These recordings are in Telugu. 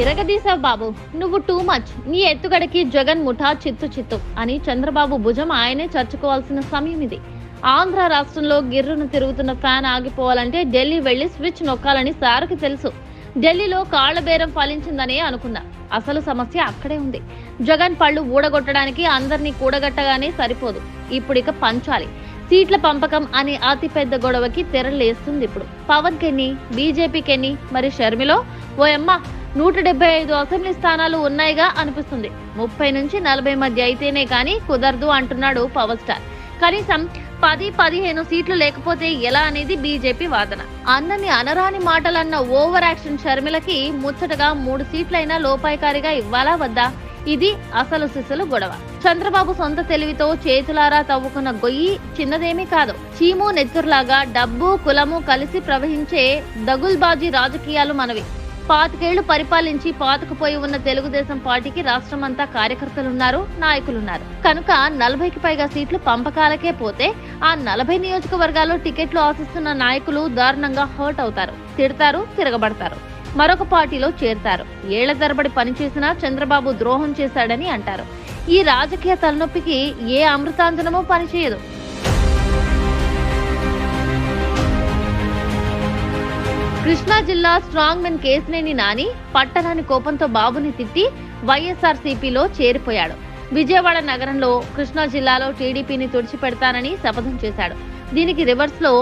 ఇరగదీశావు బాబు నువ్వు టూ మచ్ నీ ఎత్తుగడకి జగన్ ముఠా చిత్తు చిత్తు అని చంద్రబాబు భుజం ఆయనే చర్చుకోవాల్సిన సమయం ఇది. ఆంధ్ర రాష్ట్రంలో గిర్రును తిరుగుతున్న ఫ్యాన్ ఆగిపోవాలంటే ఢిల్లీ వెళ్ళి స్విచ్ నొక్కాలని సార్కి తెలుసు. ఢిల్లీలో కాళ్ళ బేరం ఫలించిందనే అనుకున్నా. అసలు సమస్య అక్కడే ఉంది. జగన్ పళ్ళు ఊడగొట్టడానికి అందరినీ కూడగట్టగానే సరిపోదు. ఇప్పుడిక పంచాలి. సీట్ల పంపకం అనే అతిపెద్ద గొడవకి తెరలేస్తుంది ఇప్పుడు పవన్ కెన్ని బీజేపీకెన్ని మరి షర్మిలో? ఓ అమ్మ నూట డెబ్బై ఐదు అసెంబ్లీ స్థానాలు ఉన్నాయిగా అనిపిస్తుంది. ముప్పై నుంచి నలభై మధ్య అయితేనే కానీ కుదరదు అంటున్నాడు పవర్ స్టార్. కనీసం పది పదిహేను సీట్లు లేకపోతే ఎలా అనేది బీజేపీ వాదన. అన్నని అనరాని మాటలన్న ఓవర్ యాక్షన్ షర్మిలకి ముచ్చటగా మూడు సీట్లైనా లోపాయికారిగా ఇవ్వాలా వద్దా? ఇది అసలు సిసలు గొడవ. చంద్రబాబు సొంత తెలివితో చేతులారా తవ్వుకున్న గొయ్యి చిన్నదేమీ కాదు. చీము నెత్తురులాగా డబ్బు కులము కలిసి ప్రవహించే దగుల్బాజీ రాజకీయాలు మనవి. పాతికేళ్ళు పరిపాలించి పాతకుపోయి ఉన్న తెలుగుదేశం పార్టీకి రాష్ట్రమంతా కార్యకర్తలున్నారు నాయకులున్నారు. కనుక నలభైకి పైగా సీట్లు పంపకాలకే పోతే ఆ నలభై నియోజకవర్గాల్లో టికెట్లు ఆశిస్తున్న నాయకులు దారుణంగా హర్ట్ అవుతారు తిడతారు తిరగబడతారు. మరొక పార్టీలో చేరతారు. ఏళ్ళ తరబడి పనిచేసినా చంద్రబాబు ద్రోహం చేశాడని అంటారు. ఈ రాజకీయ తలనొప్పికి ఏ అమృతాంజనమూ పనిచేయదు. కృష్ణా జిల్లా స్ట్రాంగ్ మెన్ కేసినేని నాని పట్టరాని కోపంతో బాబుని తిట్టి వైఎస్ఆర్ సిపిలో చేరిపోయాడు. విజయవాడ నగరంలో కృష్ణా జిల్లాలో టీడీపీని తుడిచిపెడతానని శపథం చేశాడు. దీనికి రివర్స్లో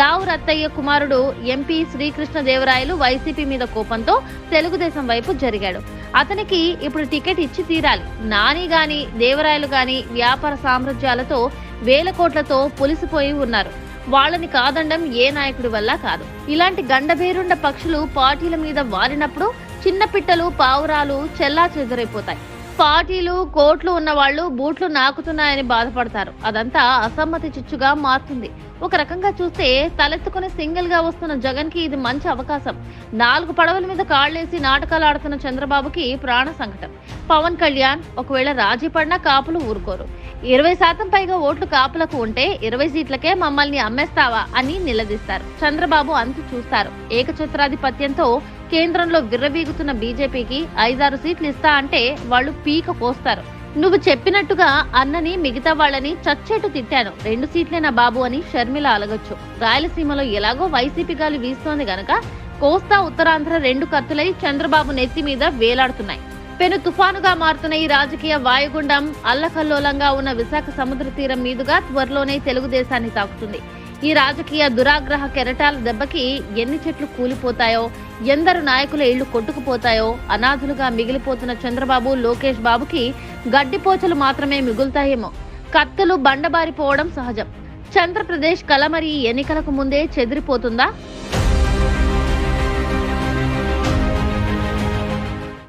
లావు రత్తయ్య కుమారుడు ఎంపీ శ్రీకృష్ణదేవరాయలు వైసీపీ మీద కోపంతో తెలుగుదేశం వైపు జరిగాడు. అతనికి ఇప్పుడు టికెట్ ఇచ్చి తీరాలి. నాని గాని దేవరాయలు గాని వ్యాపార సామ్రాజ్యాలతో వేల కోట్లతో పులిసిపోయి ఉన్నారు. వాళ్ళని కాదండం ఏ నాయకుడి వల్ల కాదు. ఇలాంటి గండభేరుండ పక్షులు పార్టీల మీద వారినప్పుడు చిన్న పిట్టలు పావురాలు చెల్లా చెదరైపోతాయి పార్టీలు కోట్లు ఉన్న వాళ్ళు బూట్లు నాకుతున్నాయని బాధపడతారు. అదంతా అసమ్మతి చిచ్చుగా మారుతుంది. ఒక రకంగా చూస్తే తలెత్తుకుని సింగిల్గా వస్తున్న జగన్కి ఇది మంచి అవకాశం. నాలుగు పడవల మీద కాళ్ళేసి నాటకాలు ఆడుతున్న చంద్రబాబుకి ప్రాణ సంకటం. పవన్ కళ్యాణ్ ఒకవేళ రాజీ పడినా కాపులు ఊరుకోరు. ఇరవై శాతం పైగా ఓట్లు కాపులకు ఉంటే ఇరవై సీట్లకే మమ్మల్ని అమ్మేస్తావా అని నిలదీస్తారు. చంద్రబాబు అంతు చూస్తారు. ఏకఛత్రాధిపత్యంతో కేంద్రంలో విర్రబీగుతున్న బీజేపీకి ఐదారు సీట్లు ఇస్తా అంటే వాళ్ళు పీక కోస్తారు. నువ్వు చెప్పినట్టుగా అన్నని మిగతా వాళ్ళని చచ్చేటు తిట్టాను. రెండు సీట్లేనా బాబు అని షర్మిల అలగొచ్చు. రాయలసీమలో ఎలాగో వైసీపీ గాలి వీస్తోంది గనక కోస్తా ఉత్తరాంధ్ర రెండు కత్తులై చంద్రబాబు నెత్తి మీద వేలాడుతున్నాయి. పెను తుఫానుగా మారుతున్న ఈ రాజకీయ వాయుగుండం అల్లకల్లోలంగా ఉన్న విశాఖ సముద్ర తీరం మీదుగా త్వరలోనే తెలుగుదేశాన్ని తాకుతుంది. ఈ రాజకీయ దురాగ్రహ కెరటాల దెబ్బకి ఎన్ని చెట్లు కూలిపోతాయో ఎందరు నాయకుల ఇళ్ళు కొట్టుకుపోతాయో అనాథులుగా మిగిలిపోతున్న చంద్రబాబు లోకేష్ బాబుకి గడ్డిపోచలు మాత్రమే మిగులుతాయేమో. కత్తులు బండబారిపోవడం సహజం. చంద్రప్రదేశ్ కలమరి ఎన్నికలకు ముందే చెదిరిపోతుందా?